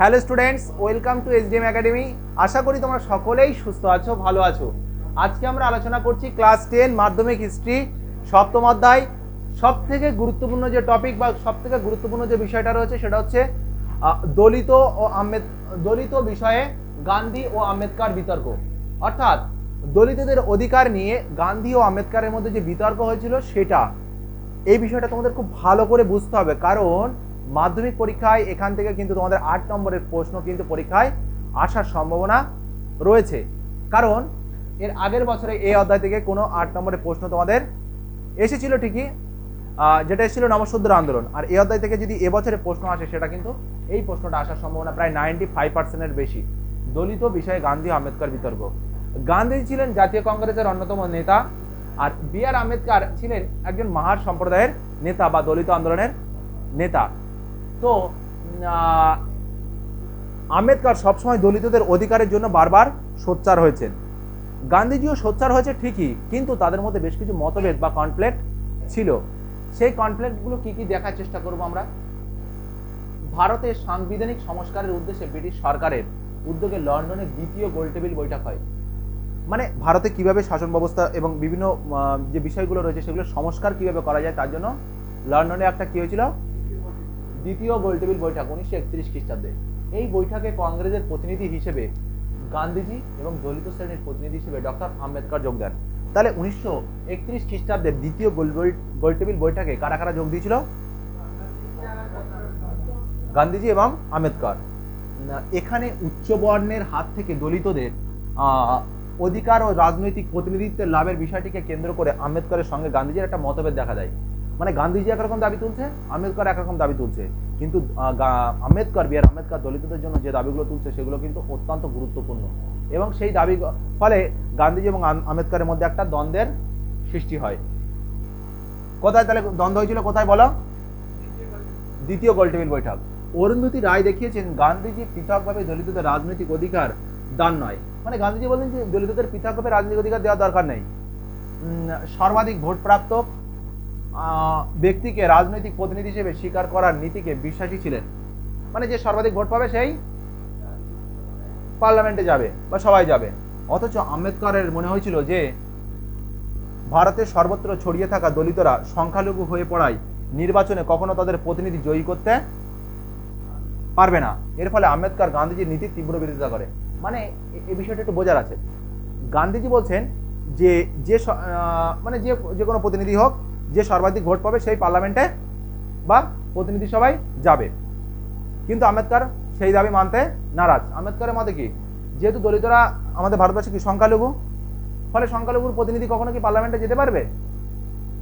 Hello students, welcome to SDM academy আশা করি তোমরা সকলেই সুস্থ আছো, ভালো আছো। আজকে আমরা আলোচনা করছি ক্লাস টেন, মাধ্যমিক হিস্ট্রি, সপ্তম অধ্যায়। সব থেকে গুরুত্বপূর্ণ যে টপিক বা সব থেকে গুরুত্বপূর্ণ যে বিষয়টা রয়েছে সেটা হচ্ছে দলিত ও আম্বেদ, দলিত বিষয়ে গান্ধী ও আম্বেদকার বিতর্ক। অর্থাৎ দলিতদের অধিকার নিয়ে গান্ধী ও আম্বেদকারের মধ্যে যে বিতর্ক হয়েছিল সেটা। এই বিষয়টা তোমাদের খুব ভালো করে বুঝতে হবে। কারণ মাধ্যমিক পরীক্ষায় এখান থেকে কিন্তু তোমাদের আট নম্বরের প্রশ্ন কিন্তু পরীক্ষায় আসার সম্ভাবনা রয়েছে। কারণ এর আগের বছরে এই অধ্যায় থেকে কোনো আট নম্বরের প্রশ্ন তোমাদের এসেছিল ঠিকই যেটা এসেছিল নমসূদ্র আন্দোলন। আর এই অধ্যায় থেকে যদি এবছরে প্রশ্ন আসে, সেটা কিন্তু এই প্রশ্নটা আসার সম্ভাবনা প্রায় নাইনটি ফাইভ পার্সেন্টের বেশি। দলিত বিষয়ে গান্ধী আম্বেদকর বিতর্ক। গান্ধী ছিলেন জাতীয় কংগ্রেসের অন্যতম নেতা, আর বি আর আম্বেদকর ছিলেন একজন মাহার সম্প্রদায়ের নেতা বা দলিত আন্দোলনের নেতা। তো আম্বেদকর সবসময় দলিতদের অধিকারের জন্য বারবার সোচ্চার হয়েছেন। গান্ধীজিও সোচ্চার হয়েছে ঠিকই, কিন্তু তাদের মধ্যে বেশ কিছু মতভেদ বা কনফ্লিক্ট ছিল। সেই কনফ্লিক্টগুলো কি কি দেখার চেষ্টা করব আমরা? ভারতের সাংবিধানিক সংস্কারের উদ্দেশ্যে ব্রিটিশ সরকারের উদ্যোগে লন্ডনে দ্বিতীয় গোলটেবিল বৈঠক হয়। মানে ভারতে কীভাবে শাসন ব্যবস্থা এবং বিভিন্ন যে বিষয়গুলো রয়েছে সেগুলো সংস্কার কীভাবে করা যায় তার জন্য লন্ডনে একটা কি হয়েছিল? দ্বিতীয় গোলটেবিল বৈঠক উনিশশো একত্রিশ খ্রিস্টাব্দে। এই বৈঠকে কংগ্রেসের প্রতিনিধি হিসেবে গান্ধীজি এবং দলিত শ্রেণির প্রতিনিধি হিসেবে ডক্টর আম্বেদকর যোগ দেন। তাহলে উনিশশো একত্রিশ খ্রিস্টাব্দের দ্বিতীয় গোল গোল- গোলটেবিল বৈঠকে কারা কারা যোগ দিয়েছিল? গান্ধীজি এবং আম্বেদকর। এখানে উচ্চ বর্ণের হাত থেকে দলিতদের অধিকার ও রাজনৈতিক প্রতিনিধিত্বের লাভের বিষয়টিকে কেন্দ্র করে আম্বেদকরের সঙ্গে গান্ধীজির একটা মতভেদ দেখা যায় মানে গান্ধীজি একরকম দাবি তুলছে, আম্বেদকর একরকম দাবি তুলছে। কিন্তু আম্বেদকর, বি আর আম্বেদকর দলিতদের জন্য যে দাবিগুলো তুলছে, সেগুলো কিন্তু অত্যন্ত গুরুত্বপূর্ণ। এবং সেই দাবি, ফলে গান্ধীজি এবং আম- আম্বেদকরের মধ্যে একটা দ্বন্দ্বের সৃষ্টি হয়। কোথায় তাহলে দ্বন্দ্ব হয়েছিল কোথায় বলো? দ্বিতীয় গোলটেবিল বৈঠক। অরুন্ধতী রায় দেখিয়েছেন, গান্ধীজি পৃথকভাবে দলিতদের রাজনৈতিক অধিকার দান নয়। মানে গান্ধীজি বলেন যে দলিতদের পৃথকভাবে রাজনৈতিক অধিকার দেওয়ার দরকার নেই। সর্বাধিক ভোট প্রাপ্ত ব্যক্তিকে রাজনৈতিক প্রতিনিধি হিসেবে স্বীকার করার নীতিকে বিশ্বাসী ছিলেন। মানে যে সর্বাধিক ভোট পাবে সেই পার্লামেন্টে যাবে বা সবাই যাবে। অথচ আম্বেদকরের মনে হয়েছিল যে ভারতের সর্বত্র ছড়িয়ে থাকা দলিতরা সংখ্যালঘু হয়ে পড়ায় নির্বাচনে কখনো তাদের প্রতিনিধি জয়ী করতে পারবে না। এর ফলে আম্বেদকর গান্ধীজির নীতির তীব্র বিরোধিতা করে। মানে এ- বিষয়টা একটু বোঝার আছে। গান্ধীজি বলছেন যে যে মানে যে যে কোনো প্রতিনিধি হোক যে সর্বাধিক ভোট পাবে সেই পার্লামেন্টে বা প্রতিনিধি সভায় যাবে। কিন্তু আম্বেদকর সেই দাবি মানতে নারাজ। আম্বেদকরের মতে কি? যেহেতু দলিতরা আমাদের ভারতবর্ষে কি সংখ্যালঘু? ফলে সংখ্যালঘুর প্রতিনিধি কখনো কি পার্লামেন্টে যেতে পারবে?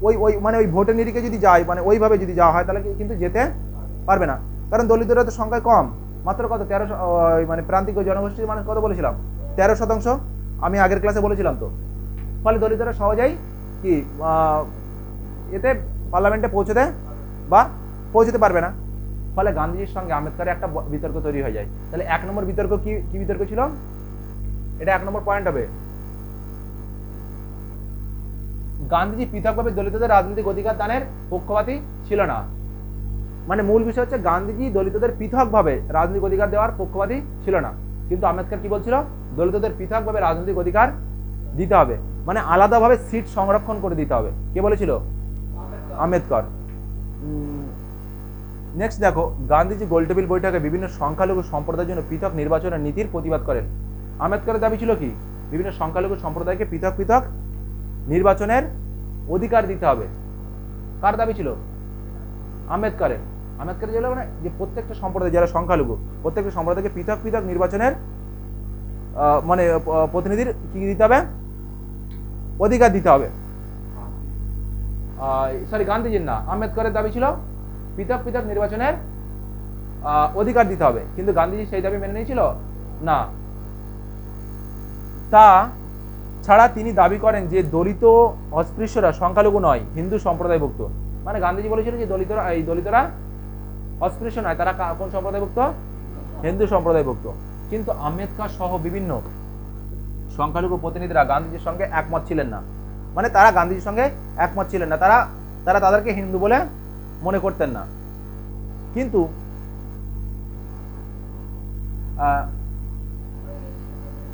ওই ওই মানে ওই ভোটের নিরিখে যদি যায় মানে ওইভাবে যদি যাওয়া হয়, তাহলে কিন্তু যেতে পারবে না। কারণ দলিতরা তো সংখ্যায় কম। মাত্র কত? তেরো মানে প্রান্তিক জনগোষ্ঠীর মানুষ কত বলেছিলাম? তেরো শতাংশ। আমি আগের ক্লাসে বলেছিলাম তো। ফলে দলিতরা সহজেই কি এতে পার্লামেন্টে পৌঁছতে বা পৌঁছতে পারবে না। ফলে গান্ধীজির সঙ্গে আম্বেদকরের একটা বিতর্ক তৈরি হয়ে যায়। তাহলে এক নম্বর বিতর্ক কি কি বিতর্ক ছিল? এটা এক নম্বর পয়েন্ট হবে। গান্ধীজি পৃথকভাবে দলিতদের রাজনৈতিক অধিকার দানের পক্ষপাতী ছিল না। মানে মূল বিষয় হচ্ছে গান্ধীজি দলিতদের পৃথকভাবে রাজনৈতিক অধিকার দেওয়ার পক্ষপাতী ছিল না। কিন্তু আম্বেদকর কি বলছিল? দলিতদের পৃথকভাবে রাজনৈতিক অধিকার দিতে হবে। মানে আলাদাভাবে সিট সংরক্ষণ করে দিতে হবে। কে বলেছিল? আম্বেদকর। নেক্সট দেখো, গান্ধীজি গোলটেবিল বৈঠকে বিভিন্ন সংখ্যালঘু সম্প্রদায়ের জন্য পৃথক নির্বাচনের নীতির প্রতিবাদ করেন। আম্বেদকরের দাবি ছিল কি? বিভিন্ন সংখ্যালঘু সম্প্রদায়কে পৃথক পৃথক নির্বাচনের অধিকার দিতে হবে। কার দাবি ছিল? আম্বেদকরের। আম্বেদকরের ছিল মানে যে প্রত্যেকটা সম্প্রদায়, যারা সংখ্যালঘু, প্রত্যেকটা সম্প্রদায়কে পৃথক পৃথক নির্বাচনের মানে প্রতিনিধির কি দিতে হবে? অধিকার দিতে হবে। সরি গান্ধীজির না, আম্বেদকরের দাবি ছিল পৃথক পৃথক নির্বাচনের অধিকার দিতে হবে। কিন্তু গান্ধীজি সেই দাবি মেনে নিয়েছিল? না। তা ছাড়া তিনি দাবি করেন যে দলিত অস্পৃশ্যরা সংখ্যালঘু নয়, হিন্দু সম্প্রদায়ভুক্ত। মানে গান্ধীজি বলেছিল যে দলিতরা, এই দলিতরা অস্পৃশ্য নয়, তারা কোন সম্প্রদায়ভুক্ত? হিন্দু সম্প্রদায়ভুক্ত। কিন্তু আম্বেদকর সহ বিভিন্ন সংখ্যালঘু প্রতিনিধিরা গান্ধীজির সঙ্গে একমত ছিলেন না। মানে তারা গান্ধীজির সঙ্গে একমত ছিলেন না। তারা তারা তাদেরকে হিন্দু বলে মনে করতেন না। কিন্তু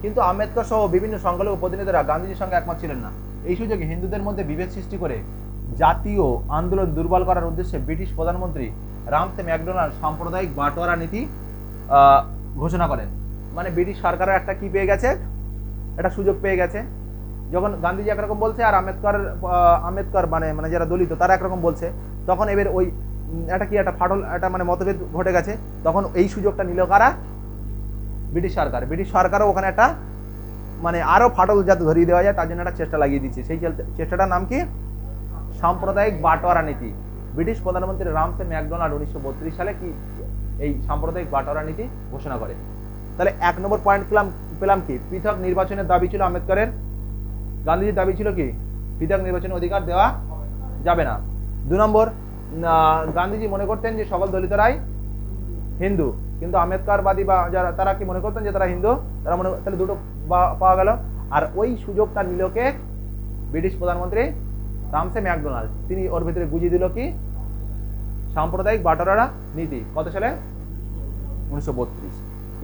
কিন্তু আম্বেদকর সহ বিভিন্ন সংখ্যালঘু প্রতিনিধিরা গান্ধীজির সঙ্গে একমত ছিলেন না। এই সুযোগে হিন্দুদের মধ্যে বিভেদ সৃষ্টি করে জাতীয় আন্দোলন দুর্বল করার উদ্দেশ্যে ব্রিটিশ প্রধানমন্ত্রী রামসে ম্যাকডোনাল্ড সাম্প্রদায়িক বাটোয়ারা নীতি ঘোষণা করেন। মানে ব্রিটিশ সরকারের একটা কি পেয়ে গেছে? একটা সুযোগ পেয়ে গেছে। যখন গান্ধীজি একরকম বলছে আর আম্বেদকর আম্বেদকর মানে মানে যারা দলিত, তারা একরকম বলছে, তখন এবার ওই একটা কি, একটা ফাটল, একটা মানে মতভেদ ঘটে গেছে, তখন এই সুযোগটা নিল কারা? ব্রিটিশ সরকার। ব্রিটিশ সরকারও ওখানে একটা মানে আরও ফাটল যাতে ধরিয়ে দেওয়া যায়, তার জন্য একটা চেষ্টা লাগিয়ে দিচ্ছে। সেই চেষ্টাটার নাম কি? সাম্প্রদায়িক বাটোয়ারা নীতি। ব্রিটিশ প্রধানমন্ত্রী রামসে ম্যাকডোনাল্ড উনিশশো বত্রিশ সালে কি এই সাম্প্রদায়িক বাটোয়ারা নীতি ঘোষণা করে? তাহলে এক নম্বর পয়েন্ট পেলাম পেলাম কি? পৃথক নির্বাচনের দাবি ছিল আম্বেদকরের গান্ধীজির দাবি ছিল কি? পৃথক নির্বাচনের অধিকার দেওয়া যাবে না। দু নম্বর গান্ধীজি মনে করতেন যে সকল দলিতরাই হিন্দু। কিন্তু আম্বেদকরবাদী বা যারা, তারা কি মনে করতেন যে তারা হিন্দু? তারা মনে তাহলে দুটো পাওয়া গেল। আর ওই সুযোগটা নিল কে? ব্রিটিশ প্রধানমন্ত্রী রামসে ম্যাকডোনাল্ড। তিনি ওর ভিতরে গুজিয়ে দিল কি? সাম্প্রদায়িক বাটোয়ারা নীতি। কত সালে? উনিশশো বত্রিশ।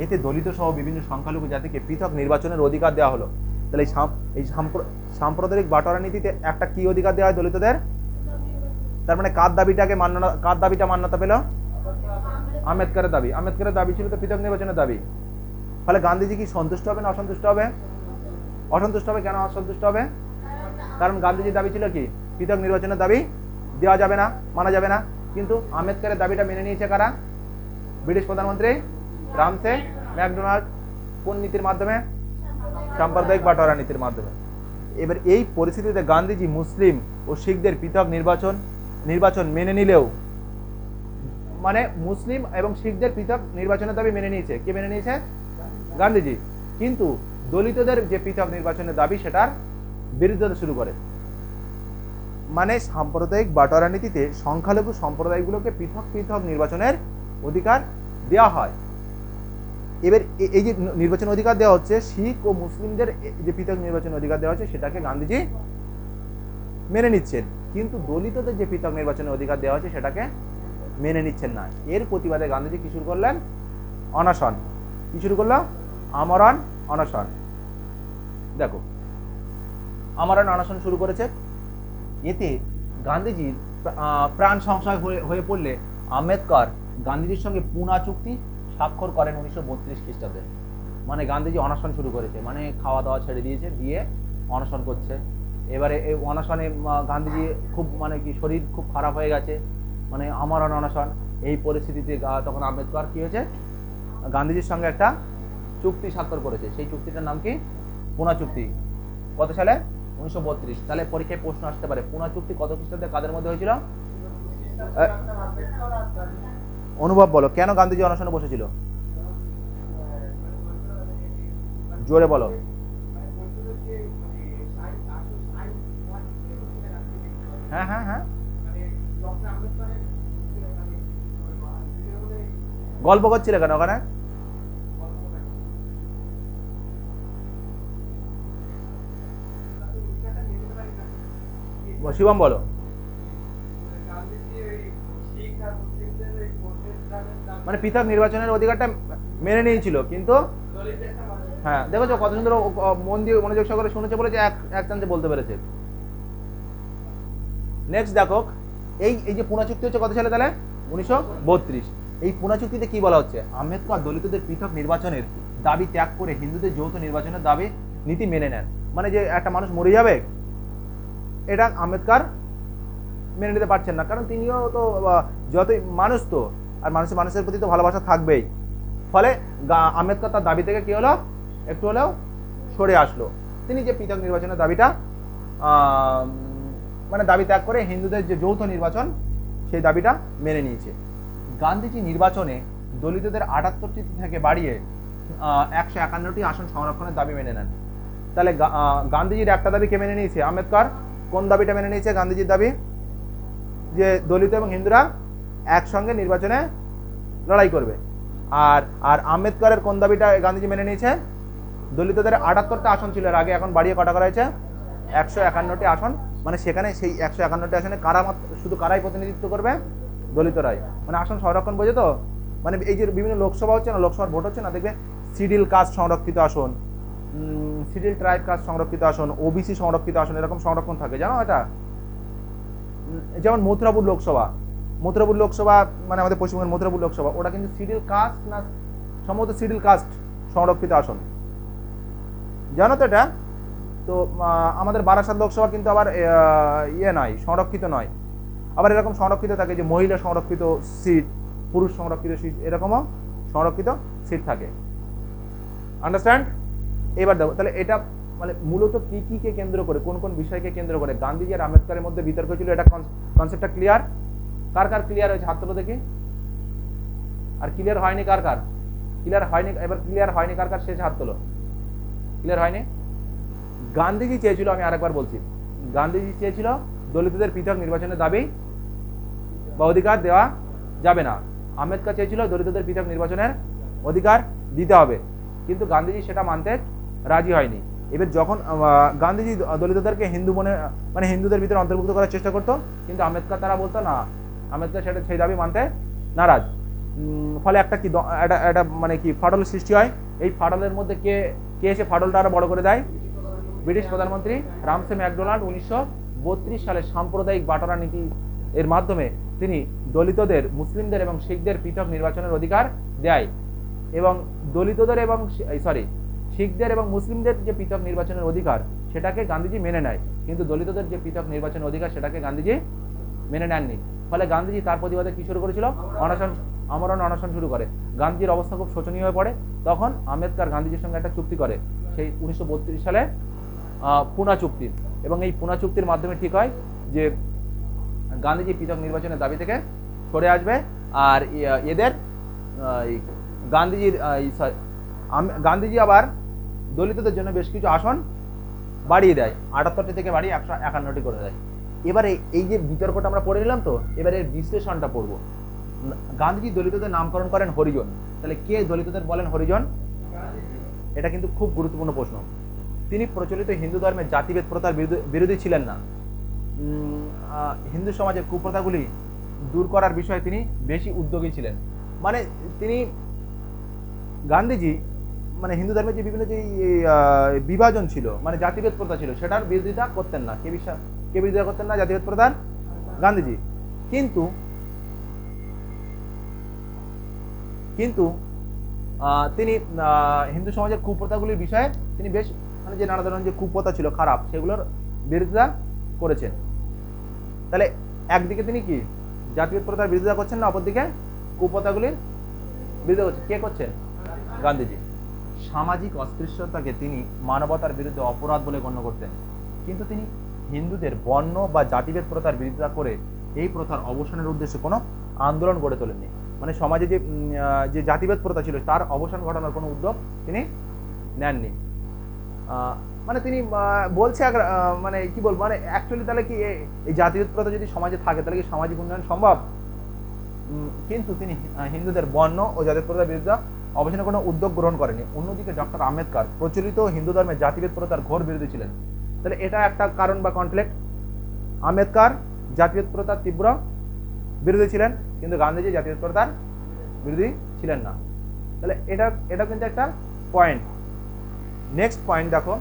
এতে দলিত সহ বিভিন্ন সংখ্যালঘু জাতিকে পৃথক নির্বাচনের অধিকার দেওয়া হলো। তাহলে এই এই সাম্প্রদায়িক বাটোয়ারা নীতিতে একটা কি অধিকার দেওয়া হয় দলিতদের? তার মানে কার দাবিটাকে মান্য কার দাবিটা মান্যতা পেল? আম্বেদকারের দাবি। আম্বেদকরের দাবি ছিল তো পৃথক নির্বাচনের দাবি। ফলে গান্ধীজি কি সন্তুষ্ট হবে না অসন্তুষ্ট হবে? অসন্তুষ্ট হবে কেন অসন্তুষ্ট হবে? কারণ গান্ধীজির দাবি ছিল কি? পৃথক নির্বাচনের দাবি দেওয়া যাবে না, মানা যাবে না। কিন্তু আম্বেদকারের দাবিটা মেনে নিয়েছে কারা? ব্রিটিশ প্রধানমন্ত্রী রামসে ম্যাকডোনাল্ড কোন নীতির মাধ্যমে? সাম্প্রদায়িক বাটোয়ারা নীতির মাধ্যমে। এবার এই পরিস্থিতিতে গান্ধীজি মুসলিম ও শিখদের পৃথক নির্বাচন নির্বাচন মেনে নিলেও মানে মুসলিম এবং শিখদের পৃথক নির্বাচনের দাবি মেনে নিয়েছে। কে মেনে নিয়েছে? গান্ধীজি। কিন্তু দলিতদের যে পৃথক নির্বাচনের দাবি, সেটার বিরুদ্ধতা শুরু করে। মানে সাম্প্রদায়িক বাটোয়ারা নীতিতে সংখ্যালঘু সম্প্রদায়গুলোকে পৃথক পৃথক নির্বাচনের অধিকার দেওয়া হয়। এবার এই যে নির্বাচন অধিকার দেওয়া হচ্ছে, শিখ ও মুসলিমদের যে পৃথক নির্বাচন অধিকার দেওয়া হচ্ছে, সেটাকে গান্ধীজি মেনে নিচ্ছেন। কিন্তু দলিতদের যে পৃথক নির্বাচনের অধিকার দেওয়া হচ্ছে, সেটাকে মেনে নিচ্ছেন না। এর প্রতিবাদে গান্ধীজি কি শুরু করলেন? অনশন। কি শুরু করল? আমরণ অনশন। দেখো, আমরণ অনশন শুরু করেছে। এতে গান্ধীজির প্রাণ সংশয় হয়ে পড়লে আম্বেদকর গান্ধীজির সঙ্গে পুনা চুক্তি স্বাক্ষর করেন উনিশশো বত্রিশ খ্রিস্টাব্দে। মানে গান্ধীজি অনশন শুরু করেছে। মানে খাওয়া দাওয়া ছেড়ে দিয়েছে, দিয়ে অনশন করছে। এবারে এই অনশনে গান্ধীজি খুব মানে কি শরীর খুব খারাপ হয়ে গেছে। মানে আমার অনশন। এই পরিস্থিতিতে তখন আম্বেদকর কি হয়েছে? গান্ধীজির সঙ্গে একটা চুক্তি স্বাক্ষর করেছে। সেই চুক্তিটার নাম কি? পুনা চুক্তি। কত সালে? উনিশশো বত্রিশ। তাহলে পরীক্ষায় প্রশ্ন আসতে পারে। পুনা চুক্তি কত খ্রিস্টাব্দে কাদের মধ্যে হয়েছিল? অনুভব বলো, কেন গান্ধীজি অনশনে বসেছিল? জোরে বলো। হ্যাঁ হ্যাঁ হ্যাঁ। গল্প করছিলে কেন ওখানে? শিবম বলো। মানে পৃথক নির্বাচনের অধিকারটা মেনে নিয়েছিল, কিন্তু হ্যাঁ দেখেছ কত সুন্দর মন দিয়ে মনোযোগ সহকারে শুনেছে বলে যে এক এক চান্সে বলতে পেরেছে। নেক্সট দেখো, এই এই যে পুনা চুক্তি হচ্ছে কত সালে তাহলে? উনিশশো বত্রিশ। এই পুনা চুক্তিতে কি বলা হচ্ছে? আম্বেদকর দলিতদের পৃথক নির্বাচনের দাবি ত্যাগ করে হিন্দুদের যৌথ নির্বাচনের দাবি নীতি মেনে নেন। মানে যে একটা মানুষ মরে যাবে, এটা আম্বেদকর মেনে নিতে পারছেন না। কারণ তিনিও তো যতই মানুষ তো আর মানুষের মানুষের প্রতি তো ভালোবাসা থাকবেই। ফলে আম্বেদকর তার দাবি থেকে কি হলো? একটু হলেও সরে আসলো। তিনি যে পৃথক নির্বাচনের দাবিটা মানে দাবি ত্যাগ করে হিন্দুদের যে যৌথ নির্বাচন, সেই দাবিটা মেনে নিয়েছে। গান্ধীজি নির্বাচনে দলিতদের আটাত্তরটি থেকে বাড়িয়ে একশো একান্নটি আসন সংরক্ষণের দাবি মেনে নেন। তাহলে গান্ধীজির একটা দাবি কে মেনে নিয়েছে? আম্বেদকর কোন দাবিটা মেনে নিয়েছে গান্ধীজির দাবি? যে দলিত এবং হিন্দুরা একসঙ্গে নির্বাচনে লড়াই করবে। আর আর আম্বেদকরের কোন দাবিটা গান্ধীজি মেনে নিয়েছে দলিতদের আটাত্তরটা আসন ছিল আগে এখন বাড়িয়ে কটা করা হয়েছে। একশো একান্নটি আসন মানে সেখানে সেই একশো একান্নটি আসনে কারা শুধু কারাই প্রতিনিধিত্ব করবে? দলিতরাই। মানে আসন সংরক্ষণ বোঝে তো? মানে এই যে বিভিন্ন লোকসভা হচ্ছে না, লোকসভার ভোট হচ্ছে না, দেখবে সিডিল কাস্ট সংরক্ষিত আসন সিডিল ট্রাইব কাস্ট সংরক্ষিত আসন, ওবিসি সংরক্ষিত আসন, এরকম সংরক্ষণ থাকে, জানো এটা? যেমন মথুরাপুর লোকসভা মথুরাপুর লোকসভা মানে আমাদের পশ্চিমবঙ্গের মথুরাপুর লোকসভা, ওটা কিন্তু সিডিল কাস্ট না সম্ভবত সিডিল কাস্ট সংরক্ষিত আসন। জানো তো এটা? তো আমাদের বারাসাত লোকসভা কিন্তু আবার ইয়ে নয়, সংরক্ষিত নয়। আবার এরকম সংরক্ষিত থাকে যে মহিলা সংরক্ষিত সিট, পুরুষ সংরক্ষিত সিট, এরকমও সংরক্ষিত সিট থাকে। আন্ডারস্ট্যান্ড এবার দেখো, তাহলে এটা মানে মূলত কী কি কে কেন্দ্র করে, কোন কোন বিষয়কে কেন্দ্র করে? গান্ধীজি আর আম্বেদকরের মধ্যে বিতর্ক ছিল, এটা কনসেপ্টটা ক্লিয়ার কার কার ক্লিয়ার হয়েছে? হাত তোলো দেখি। আর ক্লিয়ার হয়নি কার কার? ক্লিয়ার হয়নি, এবার ক্লিয়ার হয়নি কার কার? শেষ হাত তোলো। ক্লিয়ার হয়নি? গান্ধীজি চেয়েছিল, আমি আরেকবার বলছি। গান্ধীজি চেয়েছিল দলিতদের পৃথক নির্বাচনের দাবি বা অধিকার দেওয়া যাবে না। আম্বেদকর চেয়েছিল দলিতদের পৃথক নির্বাচনের অধিকার দিতে হবে। কিন্তু গান্ধীজি সেটা মানতে রাজি হয়নি। এবার যখন গান্ধীজি দলিতদেরকে হিন্দু মনে মানে হিন্দুদের ভিতরে অন্তর্ভুক্ত করার চেষ্টা করতো, কিন্তু আম্বেদকর তারা বলতো, না আম্বেদকর সেটা সেই দাবি মানতে নারাজ। ফলে একটা কি একটা মানে কি ফাটল সৃষ্টি হয়? এই ফাটলের মধ্যে কে কে এসে ফাটলটা আরও বড় করে দেয়? ব্রিটিশ প্রধানমন্ত্রী রামসে ম্যাকডোনাল্ড উনিশশো বত্রিশ সালে সাম্প্রদায়িক বাটোয়ারা নীতি এর মাধ্যমে তিনি দলিতদের, মুসলিমদের এবং শিখদের পৃথক নির্বাচনের অধিকার দেয় এবং দলিতদের এবং সরি শিখদের এবং মুসলিমদের যে পৃথক নির্বাচনের অধিকার, সেটাকে গান্ধীজি মেনে নেয়। কিন্তু দলিতদের যে পৃথক নির্বাচনের অধিকার, সেটাকে গান্ধীজি মেনে নেননি। ফলে গান্ধীজি তার প্রতিবাদে কি শুরু করেছিল? অনশন, আমরণ অনশন শুরু করে। গান্ধীজির অবস্থা খুব শোচনীয় হয়ে পড়ে। তখন আম্বেদকর গান্ধীজির সঙ্গে একটা চুক্তি করে। সেই উনিশশো বত্রিশ সালে পুনা চুক্তি। এবং এই পুনা চুক্তির মাধ্যমে ঠিক হয় যে গান্ধীজি পৃথক নির্বাচনের দাবি থেকে সরে আসবে। আর এদের গান্ধীজির গান্ধীজি আবার দলিতদের জন্য বেশ কিছু আসন বাড়িয়ে দেয়। আটাত্তরটি থেকে বাড়িয়ে একশো একান্নটি করে দেয়। এবারে এই যে বিতর্কটা আমরা পড়ে নিলাম তো, এবারে বিশ্লেষণটা পড়ব। গান্ধীজি দলিতদের নামকরণ করেন হরিজন। তাহলে কে দলিতদের বলেন হরিজন? এটা কিন্তু খুব গুরুত্বপূর্ণ প্রশ্ন। তিনি প্রচলিত হিন্দু ধর্মের জাতিভেদ প্রথার বিরোধী- ছিলেন না। হিন্দু সমাজের কুপ্রথাগুলি দূর করার বিষয়ে তিনি বেশি উদ্যোগী ছিলেন। মানে তিনি গান্ধীজি মানে হিন্দু ধর্মের যে বিভিন্ন যে বিভাজন ছিল মানে জাতিভেদ প্রথা ছিল, সেটার বিরোধিতা করতেন না। কে বিশ্বাস কে বিরোধিতা করতেন না? জাতিভেদ প্রথার গান্ধীজি। কিন্তু কিন্তু তিনি হিন্দু সমাজের কুপ্রথাগুলির বিষয়ে তিনি বেশ মানে যে নানা ধরনের যে কুপ্রথা ছিল খারাপ, সেগুলোর বিরোধিতা করেছেন। তাহলে একদিকে তিনি কি জাতীয় প্রথার বিরোধিতা করছেন না, অপরদিকে কুপ্রথাগুলির বিরোধিতা করছেন? কে করছেন? গান্ধীজি। সামাজিক অস্পৃশ্যতাকে তিনি মানবতার বিরুদ্ধে অপরাধ বলে গণ্য করতেন। কিন্তু তিনি হিন্দুদের বর্ণ বা জাতিভেদ প্রথার বিরোধিতা করে এই প্রথার অবসানের উদ্দেশ্যে কোনো আন্দোলন গড়ে তোলেননি। মানে সমাজে যে যে জাতিভেদ প্রথা ছিল, তার অবসান ঘটানোর কোনো উদ্যোগ তিনি নেননি। মানে তিনি বলছে মানে কি বলব মানে অ্যাকচুয়ালি তাহলে কি এই জাতিভেদ প্রথা যদি সমাজে থাকে, তাহলে কি সামাজিক উন্নয়ন সম্ভব? কিন্তু তিনি হিন্দুদের বর্ণ ও জাতিভেদ প্রথার বিরুদ্ধে অবসানে কোনো উদ্যোগ গ্রহণ করেনি অন্যদিকে ডক্টর আম্বেদকর প্রচলিত হিন্দু ধর্মের জাতিভেদ প্রথার ঘোর বিরোধী ছিলেন। তাহলে এটা একটা কারণ বা কনফ্লিক্ট আম্বেদকর প্রথার তীব্র বিরোধী ছিলেন, কিন্তু গান্ধীজি প্রথার বিরোধী ছিলেন না। তাহলে এটা এটা কিন্তু একটা পয়েন্ট নেক্সট পয়েন্ট দেখো।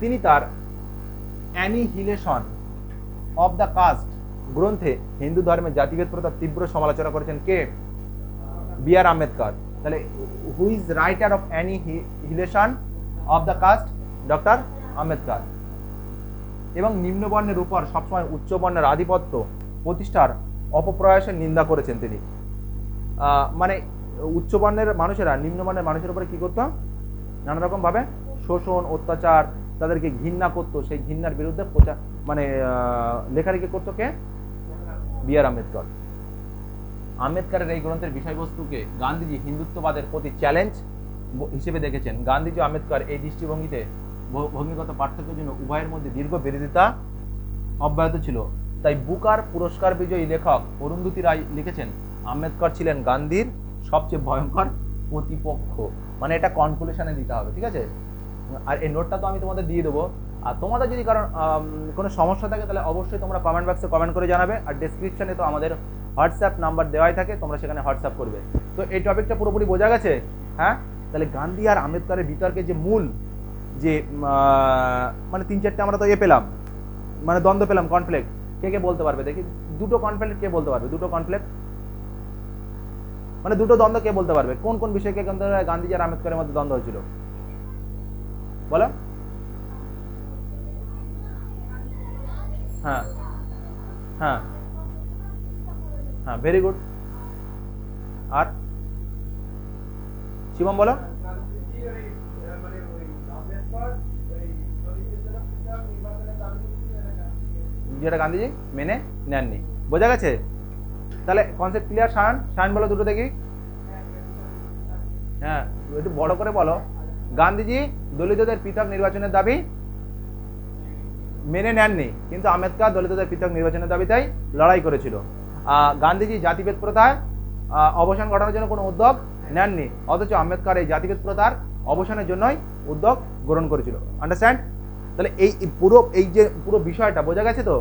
তিনি তার অ্যানিহিলেশন অফ দ্য কাস্ট গ্রন্থে হিন্দু ধর্মের জাতিভেদ প্রথার তীব্র সমালোচনা করেছেন কে? B R Ambedkar. তাহলে who is writer of annihilation of the caste doctor Ambedkar এবং নিম্নবর্ণের উপর সবসময় উচ্চবর্ণের আধিপত্য প্রতিষ্ঠার অপপ্রয়াসের নিন্দা করেছেন তিনি। মানে উচ্চবর্ণের মানুষেরা নিম্নবর্ণের মানুষের উপরে কী করতো? নানা রকম ভাবে শোষণ, অত্যাচার, তাদেরকে ঘৃণা করতো। সেই ঘৃণার বিরুদ্ধে প্রচার মানে লেখালেখি করতো কে? বি আর আম্বেদকর আম্বেদকরের এই গ্রন্থের বিষয়বস্তুকে গান্ধীজি হিন্দুত্ববাদের প্রতি চ্যালেঞ্জ হিসেবে দেখেছেন। গান্ধীজি আম্বেদকর এই দৃষ্টিভঙ্গিতে ভঙ্গিগত পার্থক্যের জন্য উভয়ের মধ্যে দীর্ঘ বিরোধিতা অব্যাহত ছিল। তাই বুকার পুরস্কার বিজয়ী লেখক অরুন্ধতী রায় লিখেছেন, আম্বেদকর ছিলেন গান্ধীর সবচেয়ে ভয়ঙ্কর প্রতিপক্ষ। মানে এটা কনক্লুশনে দিতে হবে, ঠিক আছে? আর এই নোটটা তো আমি তোমাদের দিয়ে দেবো। আর তোমাদের যদি কারণ কোনো সমস্যা থাকে তাহলে অবশ্যই তোমরা কমেন্ট বক্সে কমেন্ট করে জানাবে। আর ডেসক্রিপশনে তো আমাদের হোয়াটসঅ্যাপ নাম্বার দেওয়াই থাকে, তোমরা সেখানে হোয়াটসঅ্যাপ করবে। তো এই টপিকটা পুরোপুরি বোঝা গেছে? হ্যাঁ? তাহলে গান্ধী আর আম্বেদকরের বিতর্কের যে মূল, যে মানে তিন চারটে আমরা তো এ পেলাম মানে দ্বন্দ্ব পেলাম কনফ্লিক্ট কে কে বলতে পারবে? দেখি। দুটো কনফ্লিক্ট কে বলতে পারবে? দুটো কনফ্লিক্ট মানে দুটো দ্বন্দ্ব কে বলতে পারবে? কোন কোন বিষয়কে গান্ধীজি আর আম্বেদকরের মধ্যে দ্বন্দ্ব হয়েছিল? বলো। হ্যাঁ। হ্যাঁ। হ্যাঁ ভেরি গুড আর? শিবম, বলো। যেটা গান্ধীজি মেনে নেননি। বোঝা গেছে? তাহলে কনসেপ্ট ক্লিয়ার শায়ন শায়ন বলো দুটো দেখি। হ্যাঁ একটু বড় করে বলো। গান্ধীজি দলিতদের পৃথক নির্বাচনের দাবি মেনে নেননি, কিন্তু আম্বেদকর দলিতদের পৃথক নির্বাচনের দাবিতেই লড়াই করেছিল। গান্ধীজি জাতিভেদ প্রথায় অবসান ঘটানোর জন্য কোনো উদ্যোগ নেননি। অথচ আম্বেদকর এই জাতিভেদ প্রথার অবসানের জন্যই উদ্যোগ গ্রহণ করেছিল। আন্ডারস্ট্যান্ড তাহলে এই পুরো, এই যে পুরো বিষয়টা, বোঝা গেছে তো?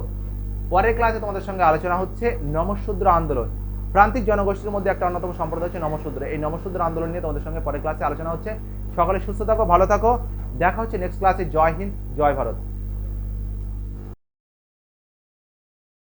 পরের ক্লাসে তোমাদের সঙ্গে আলোচনা হচ্ছে নমশূদ্র আন্দোলন। প্রান্তিক জনগোষ্ঠীর মধ্যে একটা অন্যতম সম্প্রদায় হচ্ছে নমশূদ্র। এই নমশূদ্র আন্দোলন নিয়ে তোমাদের সঙ্গে পরের ক্লাসে আলোচনা হচ্ছে। সকালে সুস্থ থাকো, ভালো থাকো। দেখা হচ্ছে নেক্সট ক্লাসে জয় হিন্দ, জয় ভারত।